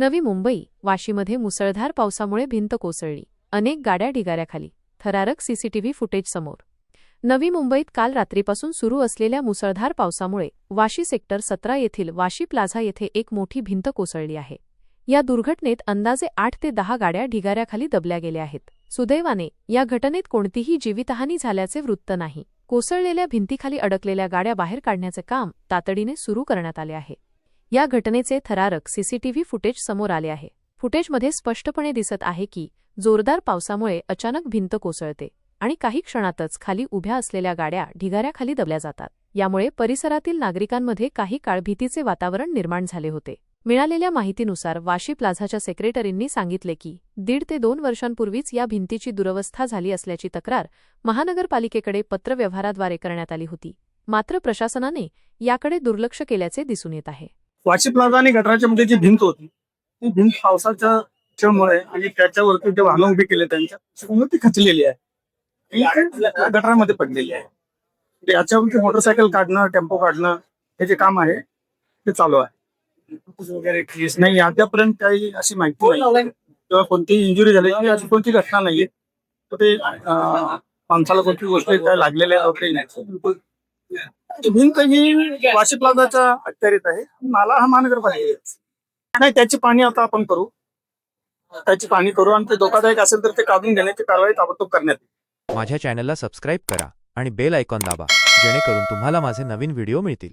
नवी मुंबई वाशीमध्ये मुसळधार पावसामुळे भिंत कोसळली. अनेक गाड्या ढिगाऱ्याखाली. थरारक सीसीटीव्ही फुटेज समोर. नवी मुंबईत काल रात्रीपासून सुरू असलेल्या मुसळधार पावसामुळे वाशी सेक्टर सतरा येथील वाशी प्लाझा येथे एक मोठी भिंत कोसळली आहे. या दुर्घटनेत अंदाजे आठ ते दहा गाड्या ढिगाऱ्याखाली दबल्या गेल्या आहेत. सुदैवाने या घटनेत कोणतीही जीवितहानी झाल्याचे वृत्त नाही. कोसळलेल्या भिंतीखाली अडकलेल्या गाड्या बाहेर काढण्याचे काम तातडीने सुरू करण्यात आले आहे. या घटनेचे थरारक सीसीटीव्ही फुटेज समोर आले आहे. फुटेजमध्ये स्पष्टपणे दिसत आहे की जोरदार पावसामुळे अचानक भिंत कोसळते आणि काही क्षणातच खाली उभ्या असलेल्या गाड्या ढिगाऱ्याखाली दबल्या जातात. यामुळे परिसरातील नागरिकांमध्ये काही काळ भीतीचे वातावरण निर्माण झाले होते. मिळालेल्या माहितीनुसार वाशी प्लाझाच्या सेक्रेटरींनी सांगितले की दीड ते दोन वर्षांपूर्वीच या भिंतीची दुरवस्था झाली असल्याची तक्रार महानगरपालिकेकडे पत्रव्यवहाराद्वारे करण्यात आली होती. मात्र प्रशासनाने याकडे दुर्लक्ष केल्याचे दिसून येत आहे. वाशी प्लाझा आणि गटराच्या मध्ये जी भिंत होती ती भिंत पावसाच्या मुळे आणि त्याच्यावरती जे वाहनं उभी केले त्यांच्या ती खचलेली आहे. गटारामध्ये पडलेली आहे. म्हणजे याच्यावरती मोटरसायकल काढणं टेम्पो काढणं हे जे काम आहे ते चालू आहे. वगैरे केस नाही अद्यापर्यंत काही अशी माहिती नाही. किंवा कोणतीही इंजुरी झाली अशी कोणती घटना नाहीये. तर ते माणसाला कोणती गोष्ट लागलेल्या वगैरे नाही. ती भिंत ही वाशी प्लाझाच्या अखत्यारीत आहे. नाला हा महानगरपालिका नाही त्याची पाणी आता आपण करू. त्याची पाणी करू आणि ते धोकादायक असेल तर ते काढून घेण्याची कारवाई ताबडतोब करण्यात येईल. माझ्या चॅनलला सबस्क्राईब करा आणि बेल आयकॉन दाबा जेणेकरून तुम्हाला माझे नवीन व्हिडिओ मिळतील.